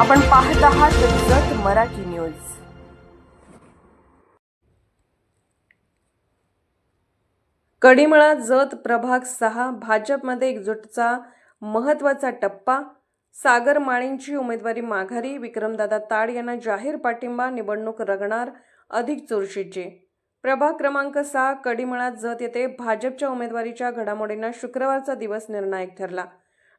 आपण पाहत आहात जत मराठी न्यूज. कडिमळा जत प्रभाग सहा भाजपमध्ये एकजुटचा महत्त्वाचा टप्पा. सागर माळींची उमेदवारी माघारी विक्रमदादा ताड यांना जाहीर पाठिंबा निवडणूक रंगणार अधिक चुरशीची. प्रभाग क्रमांक सहा कडिमळा जत येथे भाजपच्या उमेदवारीच्या घडामोडींना शुक्रवारचा दिवस निर्णायक ठरला.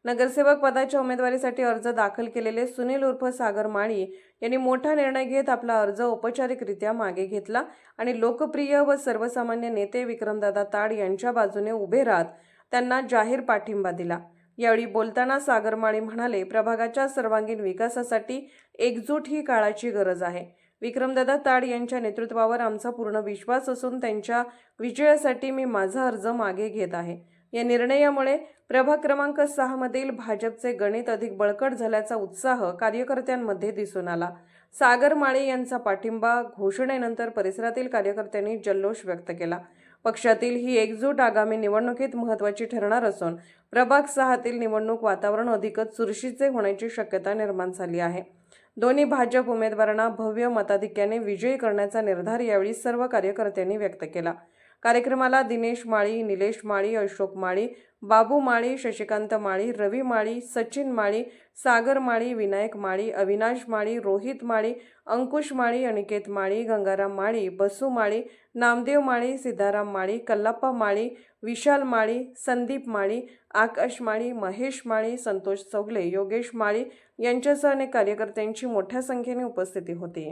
नगरसेवक पदाच्या उमेदवारीसाठी अर्ज दाखल केलेले सुनील उर्फ सागर माळी यांनी मोठा निर्णय घेत आपला अर्ज औपचारिकरित्या मागे घेतला आणि लोकप्रिय व सर्वसामान्य नेते विक्रमदादा ताड यांच्या बाजूने उभे राहत त्यांना जाहीर पाठिंबा दिला. यावेळी बोलताना सागर माळी म्हणाले प्रभागाच्या सर्वांगीण विकासासाठी एकजूट ही काळाची गरज आहे. विक्रमदादा ताड यांच्या नेतृत्वावर आमचा पूर्ण विश्वास असून त्यांच्या विजयासाठी मी माझा अर्ज मागे घेत आहे. या निर्णयामुळे प्रभाग क्रमांक सहामधील भाजपचे गणित अधिक बळकट झाल्याचा उत्साह कार्यकर्त्यांमध्ये दिसून आला. सागर माळे यांचा पाठिंबा घोषणेनंतर परिसरातील कार्यकर्त्यांनी जल्लोष व्यक्त केला. पक्षातील ही एकजूट आगामी निवडणुकीत महत्वाची ठरणार असून प्रभाग सहातील निवडणूक वातावरण अधिकच चुरशीचे होण्याची शक्यता निर्माण झाली आहे. दोन्ही भाजप उमेदवारांना भव्य मताधिक्याने विजयी करण्याचा निर्धार यावेळी सर्व कार्यकर्त्यांनी व्यक्त केला. कार्यक्रमाला दिनेश माळी निलेश माळी अशोक माळी बाबू माळी शशिकांत माळी रवी माळी सचिन माळी सागर माळी विनायक माळी अविनाश माळी रोहित माळी अंकुश माळी अनिकेत माळी गंगाराम माळी बसू माळी नामदेव माळी सिद्धाराम माळी कल्लप्पा माळी विशाल माळी संदीप माळी आकाश माळी महेश माळी संतोष चौगले योगेश माळी यांच्यासह अनेक कार्यकर्त्यांची मोठ्या संख्येने उपस्थिती होती.